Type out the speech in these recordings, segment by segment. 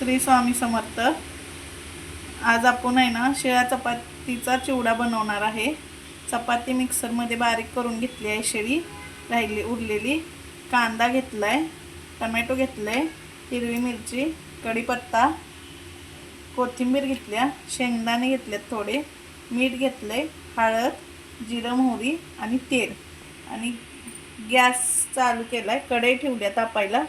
श्री स्वामी समर्थ. आज आपण आहे ना शिळ्या चपातीचा चिवडा बनवणार आहे. चपाती मिक्सरमध्ये बारीक करून घेतली आहे शिळी राहिली उरलेली. कांदा घेतला आहे टमॅटो घेतलं आहे हिरवी मिरची कढीपत्ता कोथिंबीर घेतल्या शेंगदाणे घेतल्यात थोडे मीठ घेतलं आहे हळद जिरं मोहरी आणि तेल. आणि गॅस चालू केला आहे कढई ठेवल्या तापायला.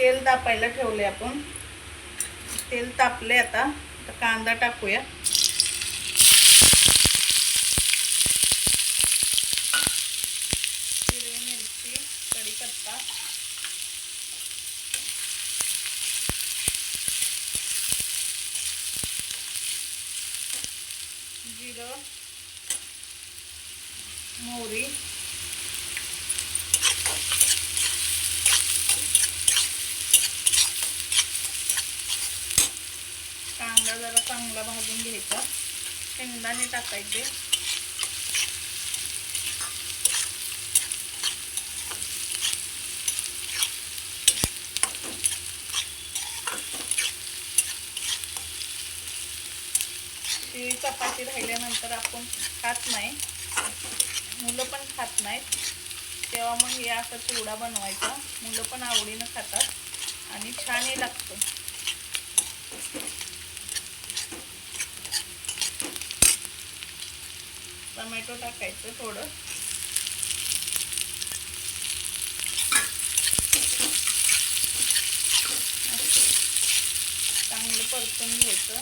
तेल तापायला ठेवले आपण. तेल तापले आता. तर कांदा टाकूया. हिरवी मिरची कढीपत्ता. जिरं मोहरी कांदा जरा चांगला भाजून घ्यायचा शेंगदाणे टाकायचे. ती चपाती राहिल्यानंतर आपण खात नाही. मुलं पण खात नाहीत. तेव्हा मग हे असं चिवडा बनवायचा. मुलं पण आवडीनं खातात. आणि छानही लागतं. टोमॅटो टाकायचं थोडं. चांगलं परतून घ्यायचं.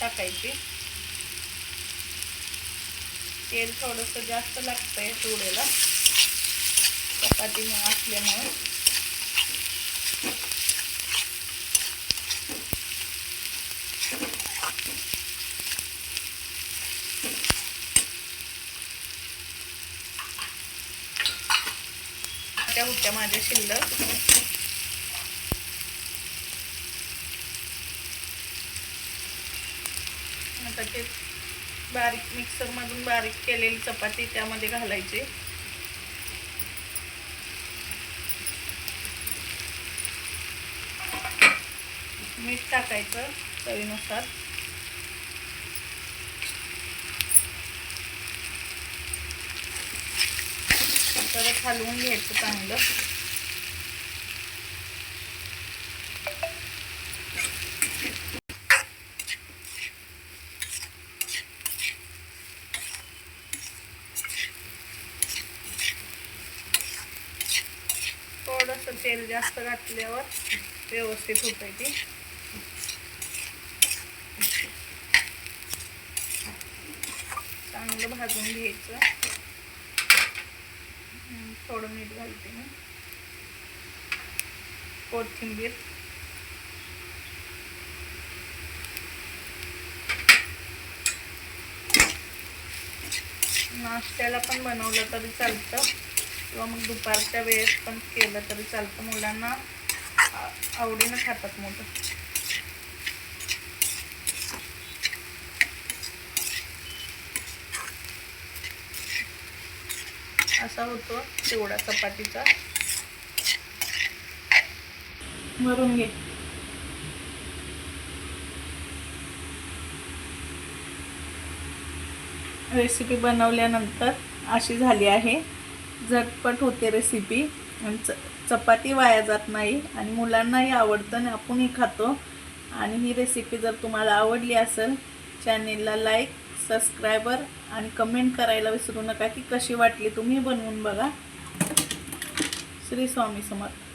टाकायची. तेल थोडंसं जास्त लागतंय चुडेला चपाती असल्यामुळे. त्या होत्या माझ्या शिल्लक. आता ते बारीक मिक्सरमधून बारीक केलेली चपाती त्यामध्ये घालायची. मीठ टाकायचं चवीनुसार. परत हलवून घ्यायचं चांगलं. थोडंसं तेल जास्त घातल्यावर व्यवस्थित होत आहे ती. चांगलं भाजून घ्यायचं. थोडं मीठ घालते मी. कोथिंबीर. नाश्त्याला पण बनवलं तरी चालतं. किंवा मग दुपारच्या वेळेस पण केलं तरी चालतं. मुलांना आवडीनं खातात मोठं असा होतो चिवडा चपातीचा. भरून घे. रेसिपी बनवल्यानंतर अशी झाली आहे. झटपट होते रेसिपी आणि च चपाती वाया जात नाही आणि मुलांनाही आवडतं आणि आपणही खातो. आणि ही रेसिपी जर तुम्हाला आवडली असेल चॅनेलला लाईक सबस्क्रायबर आणि कमेंट करायला विसरू नका की कशी वाटली तुम्ही बनवून बघा. श्री स्वामी समर्थ.